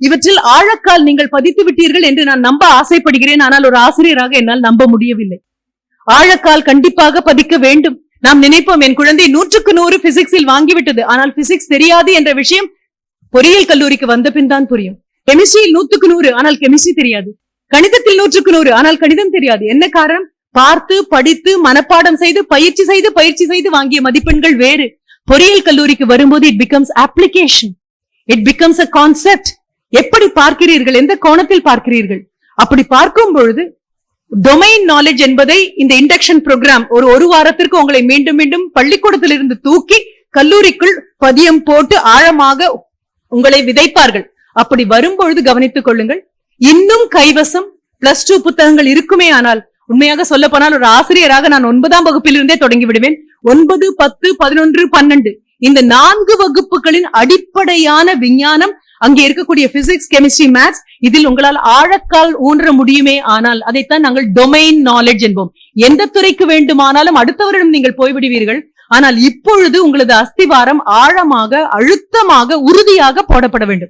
இவற்றில் ஆழக்கால் நீங்கள் பதித்து விட்டீர்கள் என்று நான் நம்ப ஆசைப்படுகிறேன். ஆனால் ஒரு ஆசிரியராக என்னால் நம்ப முடியவில்லை. ஆழக்கால் கண்டிப்பாக பதிக்க வேண்டும். நாம் நினைப்போம் என் குழந்தை நூற்றுக்கு நூறு பிசிக்ஸில் வாங்கிவிட்டது. ஆனால் பிசிக்ஸ் தெரியாது என்ற விஷயம் பொறியியல் கல்லூரிக்கு வந்த பின் தான் புரியும். கெமிஸ்ட்ரியில் நூற்றுக்கு நூறு ஆனால் கெமிஸ்ட்ரி தெரியாது. கணிதத்தில் நூற்றுக்கு நூறு ஆனால் கணிதம் தெரியாது. என்ன காரணம்? பார்த்து படித்து மனப்பாடம் செய்து பயிற்சி செய்து பயிற்சி செய்து வாங்கிய மதிப்பெண்கள் வேறு. பொறியியல் கல்லூரிக்கு வரும்போது it becomes application it becomes a concept எப்படி பார்க்கிறீர்கள்? எந்த கோணத்தில் பார்க்கிறீர்கள்? அப்படி பார்க்கும் பொழுது டொமைன் நாலேஜ் என்பதை இந்த இண்டக்ஷன் ப்ரோக்ராம் ஒரு ஒரு வாரத்திற்கு உங்களை மீண்டும் மீண்டும் பள்ளிக்கூடத்திலிருந்து தூக்கி கல்லூரிக்குள் பதியம் போட்டு ஆழமாக உங்களை விதைப்பார்கள். அப்படி வரும்பொழுது கவனித்துக் கொள்ளுங்கள் இன்னும் கைவசம் பிளஸ் டூ புத்தகங்கள் இருக்குமே ஆனால் உண்மையாக சொல்ல போனால் ஒரு ஆசிரியராக நான் ஒன்பதாம் வகுப்பிலிருந்தே தொடங்கி விடுவேன். ஒன்பது பத்து பதினொன்று பன்னெண்டு இந்த நான்கு வகுப்புகளின் அடிப்படையான விஞ்ஞானம் அங்கே இருக்கக்கூடிய பிசிக்ஸ் கெமிஸ்ட்ரி மேத்ஸ் இதில் உங்களால் ஆழக்கால் ஊன்ற முடியுமே ஆனால் அதைத்தான் நாங்கள் டொமைன் நாலேஜ் என்போம். எந்த துறைக்கு வேண்டுமானாலும் அடுத்தவரிடம் நீங்கள் போய்விடுவீர்கள். ஆனால் இப்பொழுது உங்களது அஸ்திவாரம் ஆழமாக அழுத்தமாக உறுதியாக போடப்பட வேண்டும்.